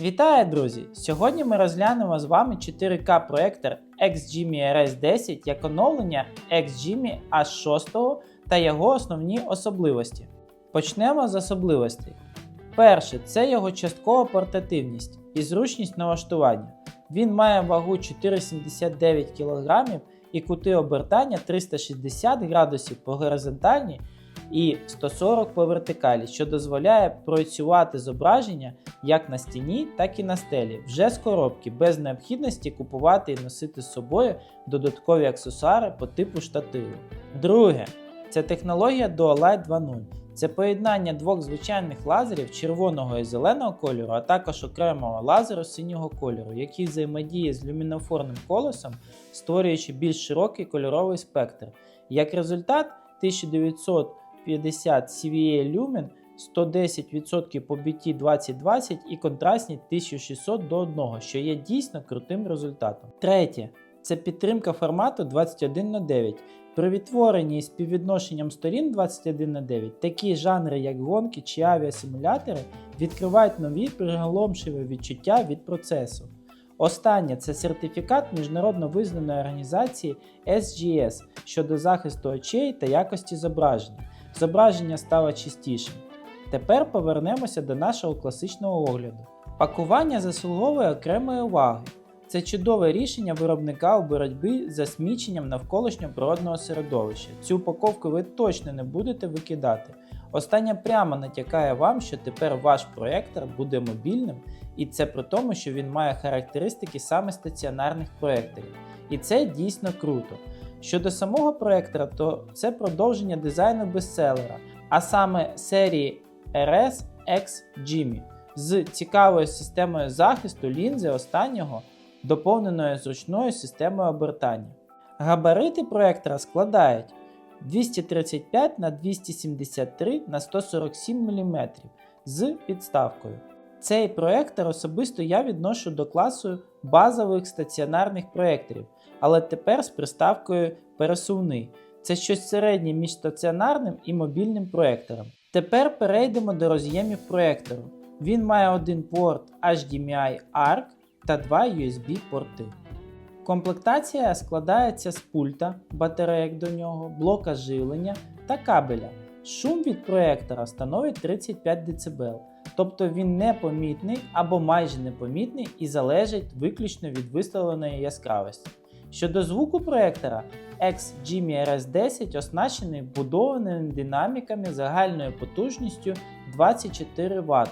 Вітаю, друзі! Сьогодні ми розглянемо з вами 4К проектор XGMI RS10 як оновлення XGMI H6 та його основні особливості. Почнемо з особливостей. Перше це його часткова портативність і зручність налаштування. Він має вагу 4,79 кг і кути обертання 360 градусів по горизонтальній і 140 по вертикалі, що дозволяє проєцювати зображення як на стіні, так і на стелі, вже з коробки, без необхідності купувати і носити з собою додаткові аксесуари по типу штативу. Друге, це технологія Dualight 2.0. Це поєднання двох звичайних лазерів червоного і зеленого кольору, а також окремого лазеру синього кольору, який взаємодіє з люмінофорним колесом, створюючи більш широкий кольоровий спектр. Як результат, 1950 CVA Lumen 110% по BT 2020 і контрастність 1600 до 1, що є дійсно крутим результатом. Третє це підтримка формату 21 на 9. При відтворенні і співвідношенням сторін 21 на 9 такі жанри, як гонки чи авіасимулятори, відкривають нові приголомшиві відчуття від процесу. Останнє це сертифікат міжнародно визнаної організації SGS щодо захисту очей та якості зображення. Зображення стало чистішим. Тепер повернемося до нашого класичного огляду. Пакування заслуговує окремої уваги. Це чудове рішення виробника у боротьбі з засміченням навколишнього природного середовища. Цю упаковку ви точно не будете викидати. Остання прямо натякає вам, що тепер ваш проєктор буде мобільним, і це при тому, що він має характеристики саме стаціонарних проєкторів. І це дійсно круто. Щодо самого проєктора, то це продовження дизайну бестселера, а саме серії RS X Jimmy з цікавою системою захисту лінзи останнього, доповненою зручною системою обертання. Габарити проєктора складають 235 на 273 на 147 мм з підставкою. Цей проєктор особисто я відношу до класу базових стаціонарних проєкторів, але тепер з приставкою пересувний. Це щось середнє між стаціонарним і мобільним проєктором. Тепер перейдемо до роз'ємів проєктору. Він має один порт HDMI ARC та два USB порти. Комплектація складається з пульта, батареїк до нього, блока живлення та кабеля. Шум від проєктора становить 35 дБ, тобто він непомітний або майже непомітний і залежить виключно від виставленої яскравості. Щодо звуку проєктора, XGMI RS10 оснащений вбудованими динаміками загальною потужністю 24 Вт.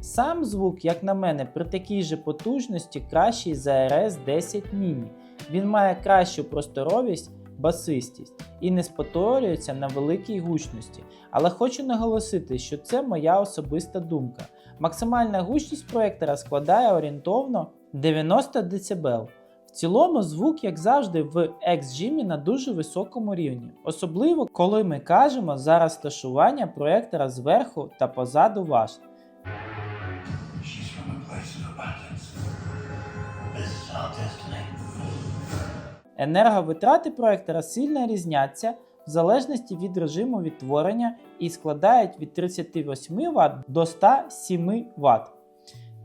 Сам звук, як на мене, при такій же потужності кращий за RS10 Mini. Він має кращу просторовість, басистість і не спотворюється на великій гучності. Але хочу наголосити, що це моя особиста думка. Максимальна гучність проєктора складає орієнтовно 90 дБ. В цілому звук, як завжди, в XGMI на дуже високому рівні, особливо коли ми кажемо за розташування проєктора зверху та позаду вас. Енерговитрати проєктора сильно різняться в залежності від режиму відтворення і складають від 38 Вт до 107 Вт.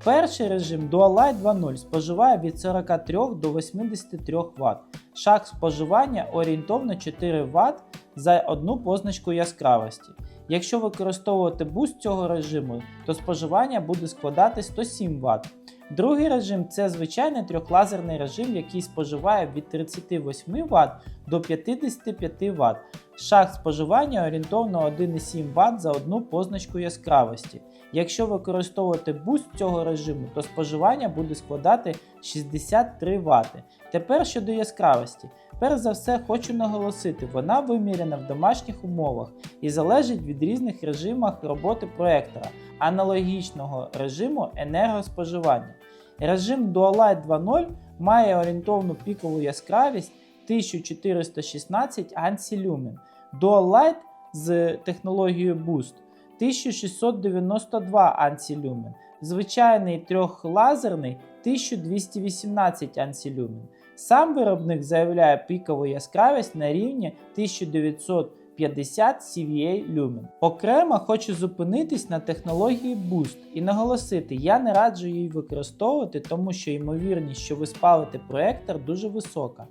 Перший режим Dualight 2.0 споживає від 43 до 83 Вт. Шаг споживання орієнтовно 4 Вт за одну позначку яскравості. Якщо використовувати буст цього режиму, то споживання буде складати 107 Вт. Другий режим це звичайний трьохлазерний режим, який споживає від 38 Вт до 55 Вт. Шаг споживання орієнтовно 1,7 Вт за одну позначку яскравості. Якщо використовувати буст цього режиму, то споживання буде складати 63 Вт. Тепер щодо яскравості. Перш за все, хочу наголосити, вона виміряна в домашніх умовах і залежить від різних режимів роботи проєктора, аналогічного режиму енергоспоживання. Режим Dualight 2.0 має орієнтовну пікову яскравість 1416 ANSI люмен. Dualight з технологією Boost 1692 ANSI люмен. Звичайний трьохлазерний 1218 ANSI. Сам виробник заявляє пікову яскравість на рівні 50 CVA Lumen. Окремо хочу зупинитись на технології Boost і наголосити, я не раджу її використовувати, тому що ймовірність, що ви спалите проектор, дуже висока.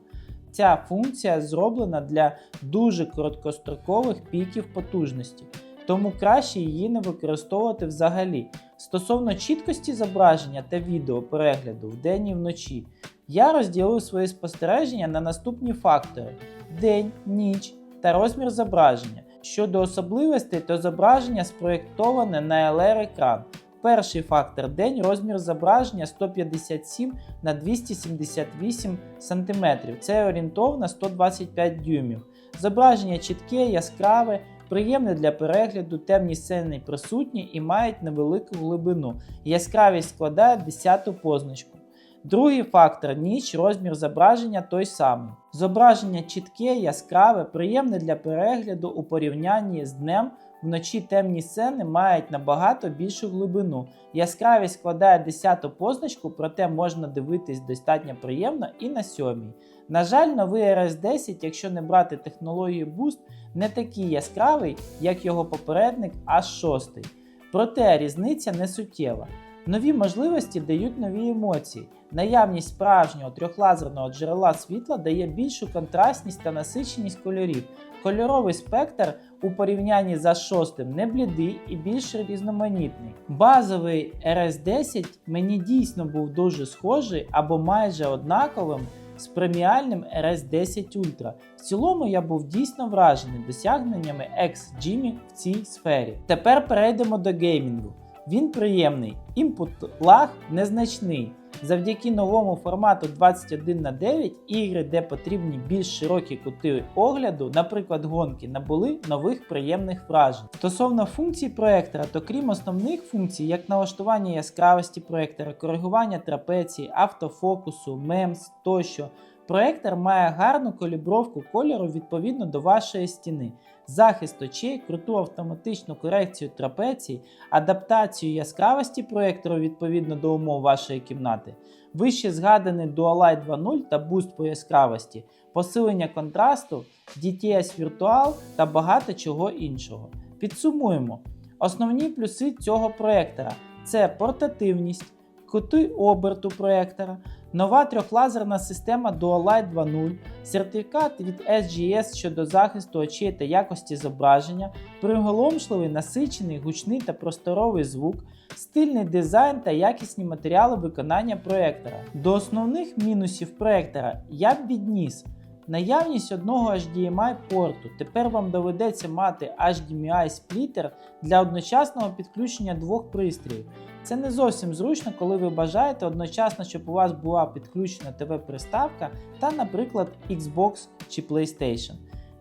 Ця функція зроблена для дуже короткострокових піків потужності, тому краще її не використовувати взагалі. Стосовно чіткості зображення та відео перегляду вдень і вночі, я розділив свої спостереження на наступні фактори: день, ніч та розмір зображення. Щодо особливостей, то зображення спроєктоване на LR-екран. Перший фактор день розмір зображення 157 на 278 см. Це орієнтовно 125 дюймів. Зображення чітке, яскраве, приємне для перегляду, темні сцени присутні і мають невелику глибину. Яскравість складає 10 позначку. Другий фактор ніч, розмір зображення той самий. Зображення чітке, яскраве, приємне для перегляду у порівнянні з днем. Вночі темні сцени мають набагато більшу глибину. Яскравість складає 10 позначку, проте можна дивитись достатньо приємно і на сьомій. На жаль, новий RS10, якщо не брати технологію Boost, не такий яскравий, як його попередник H6. Проте різниця не суттєва. Нові можливості дають нові емоції. Наявність справжнього трьохлазерного джерела світла дає більшу контрастність та насиченість кольорів. Кольоровий спектр у порівнянні з A6 не блідий і більш різноманітний. Базовий RS10 мені дійсно був дуже схожий або майже однаковим з преміальним RS10 Ultra. В цілому я був дійсно вражений досягненнями X-Jimmy в цій сфері. Тепер перейдемо до геймінгу. Він приємний, імпут лаг незначний. Завдяки новому формату 21 на 9 ігри, де потрібні більш широкі кути огляду, наприклад, гонки, набули нових приємних вражень. Стосовно функцій проектора, то крім основних функцій, як налаштування яскравості проектора, коригування трапеції, автофокусу, мемс тощо, проектор має гарну калібровку кольору відповідно до вашої стіни. Захист очей, круту автоматичну корекцію трапецій, адаптацію яскравості проектору відповідно до умов вашої кімнати, вище згаданий Dualight 2.0 та буст по яскравості, посилення контрасту, DTS Virtual та багато чого іншого. Підсумуємо: основні плюси цього проектора це портативність, кути оберту проектора, нова трьохлазерна система Dualight 2.0, сертифікат від SGS щодо захисту очей та якості зображення, приголомшливий, насичений, гучний та просторовий звук, стильний дизайн та якісні матеріали виконання проектора. До основних мінусів проектора я б відніс. Наявність одного HDMI порту. Тепер вам доведеться мати HDMI сплітер для одночасного підключення двох пристроїв. Це не зовсім зручно, коли ви бажаєте одночасно, щоб у вас була підключена ТВ-приставка та, наприклад, Xbox чи PlayStation.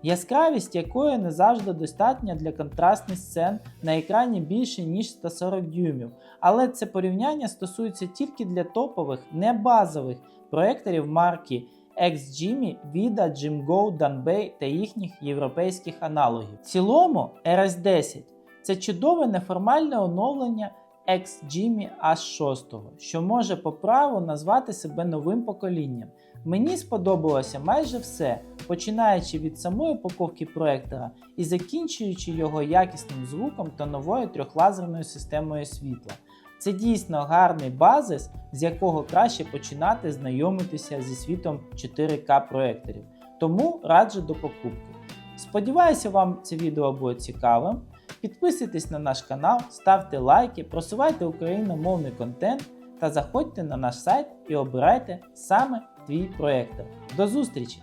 Яскравість якої не завжди достатня для контрастних сцен на екрані більше ніж 140 дюймів, але це порівняння стосується тільки для топових, не базових проекторів марки XGIMI, Vida, Jimgo, Danbei та їхніх європейських аналогів. В цілому RS10 це чудове неформальне оновлення XGIMI H6, що може по праву назвати себе новим поколінням. Мені сподобалося майже все, починаючи від самої упаковки проектора і закінчуючи його якісним звуком та новою трьохлазерною системою світла. Це дійсно гарний базис, з якого краще починати знайомитися зі світом 4К проекторів. Тому раджу до покупки. Сподіваюся, вам це відео було цікавим. Підписуйтесь на наш канал, ставте лайки, просувайте україномовний контент та заходьте на наш сайт і обирайте саме твій проектор. До зустрічі!